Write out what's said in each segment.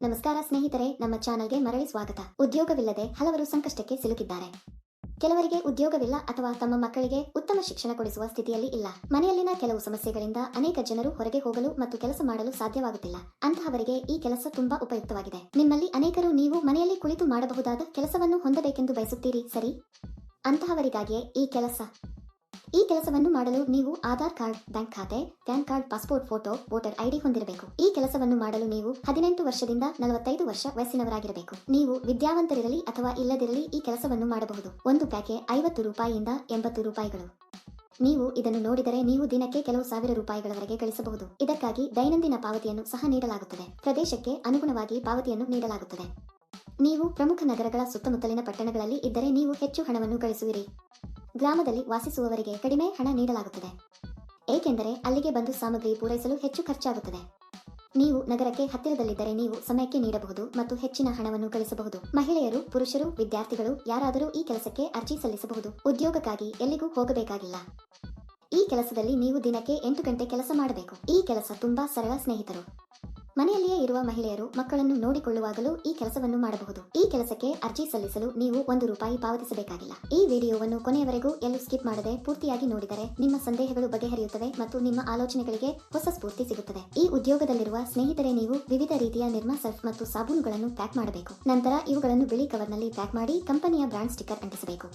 ನಮಸ್ಕಾರ ಸ್ನೇಹಿತರೆ, ನಮ್ಮ ಚಾನಲ್ಗೆ ಮರಳಿ ಸ್ವಾಗತ. ಉದ್ಯೋಗವಿಲ್ಲದೆ ಹಲವರು ಸಂಕಷ್ಟಕ್ಕೆ ಸಿಲುಕಿದ್ದಾರೆ. ಕೆಲವರಿಗೆ ಉದ್ಯೋಗವಿಲ್ಲ ಅಥವಾ ತಮ್ಮ ಮಕ್ಕಳಿಗೆ ಉತ್ತಮ ಶಿಕ್ಷಣ ಕೊಡಿಸುವ ಸ್ಥಿತಿಯಲ್ಲಿ ಇಲ್ಲ. ಮನೆಯಲ್ಲಿನ ಕೆಲವು ಸಮಸ್ಯೆಗಳಿಂದ ಅನೇಕ ಜನರು ಹೊರಗೆ ಹೋಗಲು ಮತ್ತು ಕೆಲಸ ಮಾಡಲು ಸಾಧ್ಯವಾಗುತ್ತಿಲ್ಲ. ಅಂತಹವರಿಗೆ ಈ ಕೆಲಸ ತುಂಬಾ ಉಪಯುಕ್ತವಾಗಿದೆ. ನಿಮ್ಮಲ್ಲಿ ಅನೇಕರು ನೀವು ಮನೆಯಲ್ಲಿ ಕುಳಿತು ಮಾಡಬಹುದಾದ ಕೆಲಸವನ್ನು ಹೊಂದಬೇಕೆಂದು ಬಯಸುತ್ತೀರಿ, ಸರಿ? ಅಂತಹವರಿಗಾಗಿಯೇ ಈ ಕೆಲಸ ಈ ಕೆಲಸವನ್ನು ಮಾಡಲು ನೀವು ಆಧಾರ್ ಕಾರ್ಡ್, ಬ್ಯಾಂಕ್ ಖಾತೆ, PAN card, passport photo, voter ID ಹೊಂದಿರಬೇಕು. ಈ ಕೆಲಸವನ್ನು ಮಾಡಲು ನೀವು ಹದಿನೆಂಟು ವರ್ಷದಿಂದ ನಲವತ್ತೈದು ವರ್ಷ ವಯಸ್ಸಿನವರಾಗಿರಬೇಕು. ನೀವು ವಿದ್ಯಾವಂತರಿರಲಿ ಅಥವಾ ಇಲ್ಲದಿರಲಿ ಈ ಕೆಲಸವನ್ನು ಮಾಡಬಹುದು. ಒಂದು ಪ್ಯಾಕೆ ಐವತ್ತು ರೂಪಾಯಿಯಿಂದ ಎಂಬತ್ತು ರೂಪಾಯಿಗಳು. ನೀವು ಇದನ್ನು ನೋಡಿದರೆ ನೀವು ದಿನಕ್ಕೆ ಕೆಲವು ಸಾವಿರ ರೂಪಾಯಿಗಳವರೆಗೆ ಗಳಿಸಬಹುದು. ಇದಕ್ಕಾಗಿ ದೈನಂದಿನ ಪಾವತಿಯನ್ನು ಸಹ ನೀಡಲಾಗುತ್ತದೆ. ಪ್ರದೇಶಕ್ಕೆ ಅನುಗುಣವಾಗಿ ಪಾವತಿಯನ್ನು ನೀಡಲಾಗುತ್ತದೆ. ನೀವು ಪ್ರಮುಖ ನಗರಗಳ ಸುತ್ತಮುತ್ತಲಿನ ಪಟ್ಟಣಗಳಲ್ಲಿ ಇದ್ದರೆ ನೀವು ಹೆಚ್ಚು ಹಣವನ್ನು ಗಳಿಸುವಿರಿ. ಗ್ರಾಮದಲ್ಲಿ ವಾಸಿಸುವವರಿಗೆ ಕಡಿಮೆ ಹಣ ನೀಡಲಾಗುತ್ತದೆ. ಏಕೆಂದರೆ ಅಲ್ಲಿಗೆ ಬಂದು ಸಾಮಗ್ರಿ ಪೂರೈಸಲು ಹೆಚ್ಚು ಖರ್ಚಾಗುತ್ತದೆ. ನೀವು ನಗರಕ್ಕೆ ಹತ್ತಿರದಲ್ಲಿದ್ದರೆ ನೀವು ಸಮಯಕ್ಕೆ ನೀಡಬಹುದು ಮತ್ತು ಹೆಚ್ಚಿನ ಹಣವನ್ನು ಗಳಿಸಬಹುದು. ಮಹಿಳೆಯರು, ಪುರುಷರು, ವಿದ್ಯಾರ್ಥಿಗಳು ಯಾರಾದರೂ ಈ ಕೆಲಸಕ್ಕೆ ಅರ್ಜಿ ಸಲ್ಲಿಸಬಹುದು. ಉದ್ಯೋಗಕ್ಕಾಗಿ ಎಲ್ಲಿಗೂ ಹೋಗಬೇಕಾಗಿಲ್ಲ. ಈ ಕೆಲಸದಲ್ಲಿ ನೀವು ದಿನಕ್ಕೆ ಎಂಟು ಗಂಟೆ ಕೆಲಸ ಮಾಡಬೇಕು. ಈ ಕೆಲಸ ತುಂಬಾ ಸರಳ ಸ್ನೇಹಿತರು. ಮನೆಯಲ್ಲಿಯೇ ಇರುವ ಮಹಿಳೆಯರು ಮಕ್ಕಳನ್ನು ನೋಡಿಕೊಳ್ಳುವಾಗಲೂ ಈ ಕೆಲಸವನ್ನು ಮಾಡಬಹುದು. ಈ ಕೆಲಸಕ್ಕೆ ಅರ್ಜಿ ಸಲ್ಲಿಸಲು ನೀವು ಒಂದು ರೂಪಾಯಿ ಪಾವತಿಸಬೇಕಾಗಿಲ್ಲ. ಈ ವಿಡಿಯೋವನ್ನು ಕೊನೆಯವರೆಗೂ ಎಲ್ಲೂ ಸ್ಕಿಪ್ ಮಾಡದೆ ಪೂರ್ತಿಯಾಗಿ ನೋಡಿದರೆ ನಿಮ್ಮ ಸಂದೇಹಗಳು ಬಗೆಹರಿಯುತ್ತವೆ ಮತ್ತು ನಿಮ್ಮ ಆಲೋಚನೆಗಳಿಗೆ ಹೊಸ ಸ್ಫೂರ್ತಿ ಸಿಗುತ್ತದೆ. ಈ ಉದ್ಯೋಗದಲ್ಲಿರುವ ಸ್ನೇಹಿತರೆ, ನೀವು ವಿವಿಧ ರೀತಿಯ ನಿರ್ಮಾ ಸರ್ಫ್ ಮತ್ತು ಸಾಬೂನುಗಳನ್ನು ಪ್ಯಾಕ್ ಮಾಡಬೇಕು. ನಂತರ ಇವುಗಳನ್ನು ಬಿಳಿ ಕವರ್ನಲ್ಲಿ ಪ್ಯಾಕ್ ಮಾಡಿ ಕಂಪನಿಯ ಬ್ರಾಂಡ್ ಸ್ಟಿಕ್ಕರ್ ಅಂಟಿಸಬೇಕು.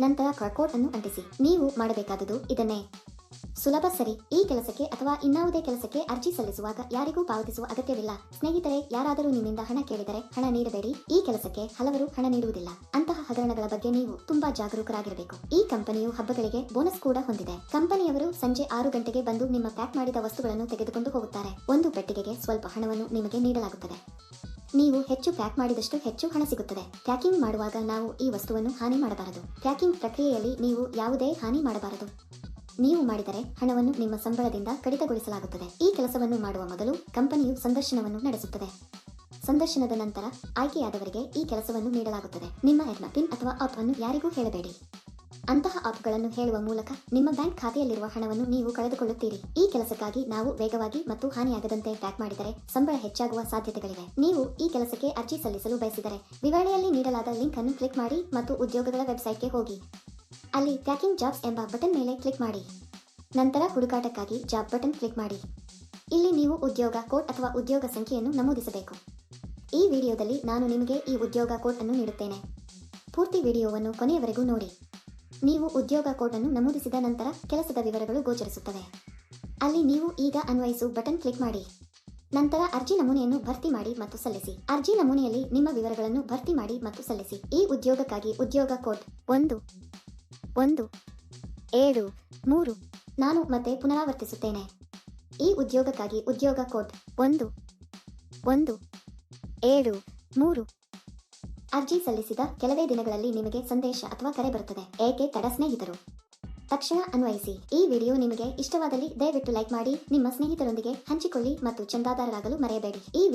ನಂತರ ಕ್ರಕೋಟ್ ಅನ್ನು ಅಂಟಿಸಿ. ನೀವು ಮಾಡಬೇಕಾದುದು ಇದನ್ನೇ. ಸುಲಭ ಸರಿ. ಈ ಕೆಲಸಕ್ಕೆ ಅಥವಾ ಇನ್ನಾವುದೇ ಕೆಲಸಕ್ಕೆ ಅರ್ಜಿ ಸಲ್ಲಿಸುವಾಗ ಯಾರಿಗೂ ಪಾವತಿಸುವ ಅಗತ್ಯವಿಲ್ಲ. ಸ್ನೇಹಿತರೆ, ಯಾರಾದರೂ ನಿಮ್ಮಿಂದ ಹಣ ಕೇಳಿದರೆ ಹಣ ನೀಡಬೇಡಿ. ಈ ಕೆಲಸಕ್ಕೆ ಹಲವರು ಹಣ ನೀಡುವುದಿಲ್ಲ. ಅಂತಹ ಹಗರಣಗಳ ಬಗ್ಗೆ ನೀವು ತುಂಬಾ ಜಾಗರೂಕರಾಗಿರಬೇಕು. ಈ ಕಂಪನಿಯು ಹಬ್ಬಗಳಿಗೆ ಬೋನಸ್ ಕೂಡ ಹೊಂದಿದೆ. ಕಂಪನಿಯವರು ಸಂಜೆ ಆರು ಗಂಟೆಗೆ ಬಂದು ನಿಮ್ಮ ಪ್ಯಾಕ್ ಮಾಡಿದ ವಸ್ತುಗಳನ್ನು ತೆಗೆದುಕೊಂಡು ಹೋಗುತ್ತಾರೆ. ಒಂದು ಪೆಟ್ಟಿಗೆಗೆ ಸ್ವಲ್ಪ ಹಣವನ್ನು ನಿಮಗೆ ನೀಡಲಾಗುತ್ತದೆ. ನೀವು ಹೆಚ್ಚು ಪ್ಯಾಕ್ ಮಾಡಿದಷ್ಟು ಹೆಚ್ಚು ಹಣ ಸಿಗುತ್ತದೆ. ಪ್ಯಾಕಿಂಗ್ ಮಾಡುವಾಗ ನಾವು ಈ ವಸ್ತುವನ್ನು ಹಾನಿ ಮಾಡಬಾರದು. ಪ್ಯಾಕಿಂಗ್ ಪ್ರಕ್ರಿಯೆಯಲ್ಲಿ ನೀವು ಯಾವುದೇ ಹಾನಿ ಮಾಡಬಾರದು. ನೀವು ಮಾಡಿದರೆ ಹಣವನ್ನು ನಿಮ್ಮ ಸಂಬಳದಿಂದ ಕಡಿತಗೊಳಿಸಲಾಗುತ್ತದೆ. ಈ ಕೆಲಸವನ್ನು ಮಾಡುವ ಮೊದಲು ಕಂಪನಿಯು ಸಂದರ್ಶನವನ್ನು ನಡೆಸುತ್ತದೆ. ಸಂದರ್ಶನದ ನಂತರ ಆಯ್ಕೆಯಾದವರಿಗೆ ಈ ಕೆಲಸವನ್ನು ನೀಡಲಾಗುತ್ತದೆ. ನಿಮ್ಮ ಎರ್ನ ಪಿನ್ ಅಥವಾ ಆಪ್ ಅನ್ನು ಯಾರಿಗೂ ಹೇಳಬೇಡಿ. ಅಂತಹ ಆಪ್ಗಳನ್ನು ಹೇಳುವ ಮೂಲಕ ನಿಮ್ಮ ಬ್ಯಾಂಕ್ ಖಾತೆಯಲ್ಲಿರುವ ಹಣವನ್ನು ನೀವು ಕಳೆದುಕೊಳ್ಳುತ್ತೀರಿ. ಈ ಕೆಲಸಕ್ಕಾಗಿ ನಾವು ವೇಗವಾಗಿ ಮತ್ತು ಹಾನಿಯಾಗದಂತೆ ಟ್ಯಾಕ್ ಮಾಡಿದರೆ ಸಂಬಳ ಹೆಚ್ಚಾಗುವ ಸಾಧ್ಯತೆಗಳಿವೆ. ನೀವು ಈ ಕೆಲಸಕ್ಕೆ ಅರ್ಜಿ ಸಲ್ಲಿಸಲು ಬಯಸಿದರೆ ವಿವರಣೆಯಲ್ಲಿ ನೀಡಲಾದ ಲಿಂಕ್ ಅನ್ನು ಕ್ಲಿಕ್ ಮಾಡಿ ಮತ್ತು ಉದ್ಯೋಗಗಳ ವೆಬ್ಸೈಟ್ಗೆ ಹೋಗಿ. ಅಲ್ಲಿ ಪ್ಯಾಕಿಂಗ್ ಜಾಬ್ಸ್ ಎಂಬ ಬಟನ್ ಮೇಲೆ ಕ್ಲಿಕ್ ಮಾಡಿ. ನಂತರ ಹುಡುಕಾಟಕ್ಕಾಗಿ ಜಾಬ್ ಬಟನ್ ಕ್ಲಿಕ್ ಮಾಡಿ. ಇಲ್ಲಿ ನೀವು ಉದ್ಯೋಗ ಕೋಡ್ ಅಥವಾ ಉದ್ಯೋಗ ಸಂಖ್ಯೆಯನ್ನು ನಮೂದಿಸಬೇಕು. ಈ ವಿಡಿಯೋದಲ್ಲಿ ನಾನು ನಿಮಗೆ ಈ ಉದ್ಯೋಗ ಕೋಡ್ ಅನ್ನು ನೀಡುತ್ತೇನೆ. ಪೂರ್ತಿ ವಿಡಿಯೋವನ್ನು ಕೊನೆಯವರೆಗೂ ನೋಡಿ. ನೀವು ಉದ್ಯೋಗ ಕೋಡ್ ಅನ್ನು ನಮೂದಿಸಿದ ನಂತರ ಕೆಲಸದ ವಿವರಗಳು ಗೋಚರಿಸುತ್ತವೆ. ಅಲ್ಲಿ ನೀವು ಈಗ ಅನ್ವಯಿಸು ಬಟನ್ ಕ್ಲಿಕ್ ಮಾಡಿ. ನಂತರ ಅರ್ಜಿ ನಮೂನೆಯನ್ನು ಭರ್ತಿ ಮಾಡಿ ಮತ್ತು ಸಲ್ಲಿಸಿ. ಅರ್ಜಿ ನಮೂನೆಯಲ್ಲಿ ನಿಮ್ಮ ವಿವರಗಳನ್ನು ಭರ್ತಿ ಮಾಡಿ ಮತ್ತು ಸಲ್ಲಿಸಿ. ಈ ಉದ್ಯೋಗಕ್ಕಾಗಿ ಉದ್ಯೋಗ ಕೋಡ್ ಒಂದು. ಒಂದು, ಏಳು, ಮೂರು ನಾನು ಮತ್ತೆ ಪುನರಾವರ್ತಿಸುತ್ತೇನೆ. ಈ ಉದ್ಯೋಗಕ್ಕಾಗಿ ಉದ್ಯೋಗ ಕೋಡ್ ಒಂದು ಒಂದು, ಏಳು, ಮೂರು ಅರ್ಜಿ ಸಲ್ಲಿಸಿದ ಕೆಲವೇ ದಿನಗಳಲ್ಲಿ ನಿಮಗೆ ಸಂದೇಶ ಅಥವಾ ಕರೆ ಬರುತ್ತದೆ. ಏಕೆ ತಡ ಸ್ನೇಹಿತರು? ತಕ್ಷಣ ಅನ್ವಯಿಸಿ. ಈ ವಿಡಿಯೋ ನಿಮಗೆ ಇಷ್ಟವಾದಲ್ಲಿ ದಯವಿಟ್ಟು ಲೈಕ್ ಮಾಡಿ, ನಿಮ್ಮ ಸ್ನೇಹಿತರೊಂದಿಗೆ ಹಂಚಿಕೊಳ್ಳಿ ಮತ್ತು ಚಂದಾದಾರರಾಗಲು ಮರೆಯಬೇಡಿ. ಈ